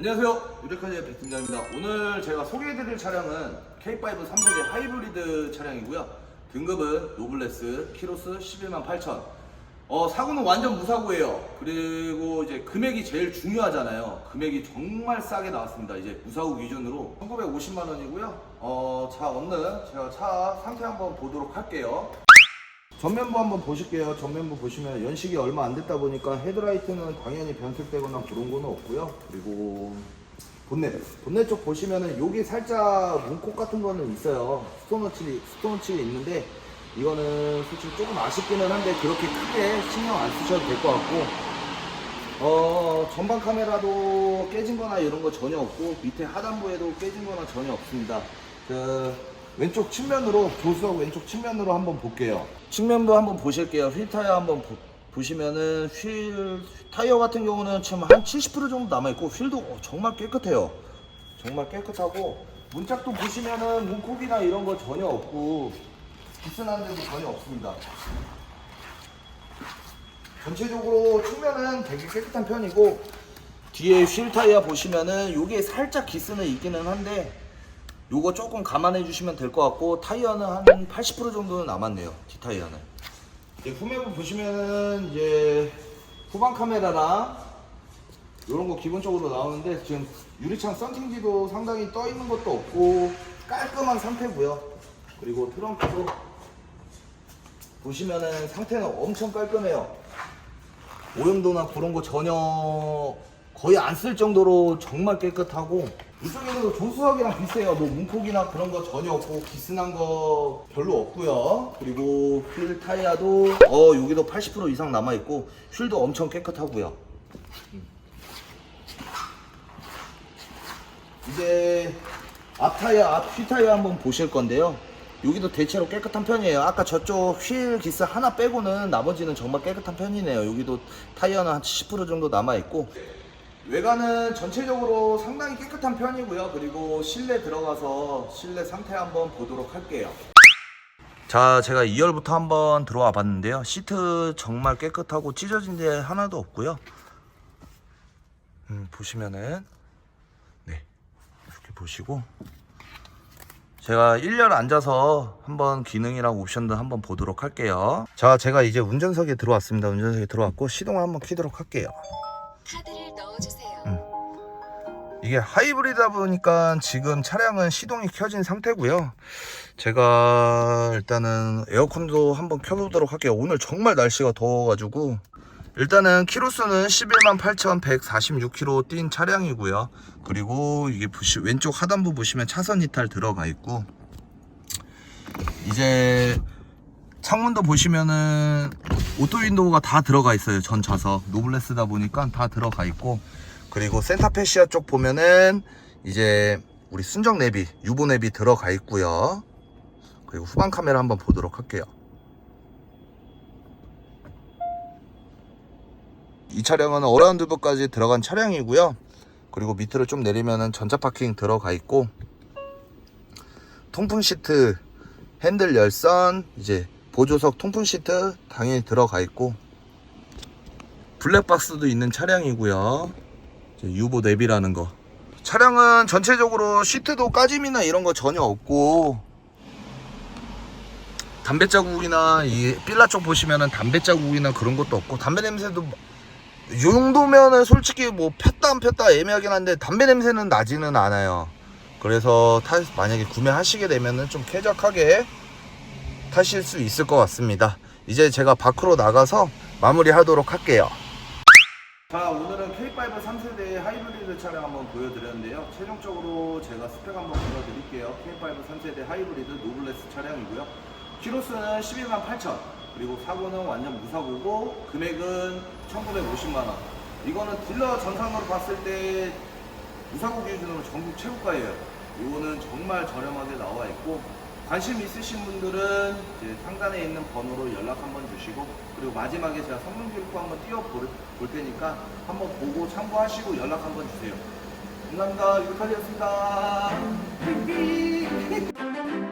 안녕하세요. 유레카지의 백팀장입니다. 오늘 제가 소개해드릴 차량은 K5 3세대 하이브리드 차량이고요. 등급은 노블레스 키로스 11만 8천. 어, 사고는 완전 무사고예요. 그리고 이제 금액이 제일 중요하잖아요. 금액이 정말 싸게 나왔습니다. 이제 무사고 기준으로 1950만 원이고요. 어, 자 오늘 제가 차 상태 한번 보도록 할게요 전면부 한번 보실게요. 전면부 보시면 연식이 얼마 안 됐다 보니까 헤드라이트는 당연히 변색되거나 그런 거는 없고요. 그리고 본넷, 본넷 쪽 보시면은 여기 살짝 문콕 같은 거는 있어요. 스톤워치, 스톤워치 있는데 이거는 솔직히 조금 아쉽기는 한데 그렇게 크게 신경 안 쓰셔도 될 것 같고 어 전방 카메라도 깨진 거나 이런 거 전혀 없고 밑에 하단부에도 깨진 거나 전혀 없습니다. 그 왼쪽 측면으로 조수석 왼쪽 측면으로 한번 볼게요. 측면부 한번 보실게요. 휠 타이어 한번 보, 시면은 휠 타이어 같은 경우는 지금 한 70% 정도 남아 있고 휠도 어, 정말 깨끗해요. 정말 깨끗하고 문짝도 보시면은 문콕이나 이런 거 전혀 없고 기스난 데도 전혀 없습니다. 전체적으로 측면은 되게 깨끗한 편이고 뒤에 휠 타이어 보시면은 요게 살짝 기스는 있기는 한데 요거 조금 감안해 주시면 될 것 같고 타이어는 한 80% 정도는 남았네요 뒤 타이어는. 이제 후면부 보시면은 이제 후방 카메라랑 이런 거 기본적으로 나오는데 지금 유리창 썬팅지도 상당히 떠 있는 것도 없고 깔끔한 상태고요. 그리고 트렁크도 보시면은 상태는 엄청 깔끔해요. 오염도나 그런 거 전혀 거의 안 쓸 정도로 정말 깨끗하고 이쪽에도 조수석이랑 비슷해요 뭐 문콕이나 그런 거 전혀 없고 기스난 거 별로 없고요 그리고 휠 타이어도 어 여기도 80% 이상 남아 있고 휠도 엄청 깨끗하고요 이제 앞 타이어, 앞 휠 타이어 한번 보실 건데요. 여기도 대체로 깨끗한 편이에요. 아까 저쪽 휠 기스 하나 빼고는 나머지는 정말 깨끗한 편이네요. 여기도 타이어는 한 70% 정도 남아 있고. 외관은 전체적으로 상당히 깨끗한 편이고요. 그리고 실내 들어가서 실내 상태 한번 보도록 할게요. 자, 제가 2열부터 한번 들어와 봤는데요. 시트 정말 깨끗하고 찢어진 데 하나도 없고요. 음, 보시면은 네. 이렇게 보시고 제가 1열 앉아서 한번 기능이랑 옵션도 한번 보도록 할게요 자 제가 이제 운전석에 들어왔습니다 운전석에 들어왔고 시동을 한번 키도록 할게요 카드를 넣어주세요. 이게 하이브리드다 보니까 지금 차량은 시동이 켜진 상태고요. 제가 일단은 에어컨도 한번 켜보도록 할게요. 오늘 정말 날씨가 더워가지고. 일단은 키로수는 11만 8,146km 뛴 차량이고요. 그리고 이게 보시, 왼쪽 하단부 보시면 차선 이탈 들어가 있고. 이제 창문도 보시면은 오토 윈도우가 다 들어가 있어요. 전 좌석 노블레스다 보니까 다 들어가 있고 그리고 센터페시아 쪽 보면은 이제 우리 순정 내비, 유보 내비 들어가 있고요. 그리고 후방 카메라 한번 보도록 할게요. 이 차량은 어라운드부까지 들어간 차량이고요. 그리고 밑으로 좀 내리면은 전자 파킹 들어가 있고 통풍 시트, 핸들 열선, 이제 보조석 통풍 시트 당연히 들어가 있고 블랙박스도 있는 차량이고요. 유보 내비라는 거. 차량은 전체적으로 시트도 까짐이나 이런 거 전혀 없고 담배 자국이나 이 필라 쪽 보시면은 담배 자국이나 그런 것도 없고 담배 냄새도 이 정도면은 솔직히 뭐 폈다 안 폈다 애매하긴 한데 담배 냄새는 나지는 않아요. 그래서 타, 만약에 구매하시게 되면은 좀 쾌적하게 타실 수 있을 것 같습니다. 이제 제가 밖으로 나가서 마무리 하도록 할게요. 자 오늘은 K5 3세대 하이브리드 차량 한번 보여드렸는데요. 최종적으로 제가 스펙 한번 보여드릴게요. K5 3세대 하이브리드 노블레스 차량이고요. 키로수는 12만 8천 그리고 사고는 완전 무사고고 금액은 1950만 원. 이거는 딜러 전산으로 봤을 때 무사고 기준으로 전국 최고가예요. 이거는 정말 저렴하게 나와 있고 관심 있으신 분들은 이제 상단에 있는 번호로 연락 한번 주시고 그리고 마지막에 제가 성능 교육도 한번 띄워 볼, 볼 테니까 한번 보고 참고하시고 연락 한번 주세요. 감사합니다. 유카리였습니다.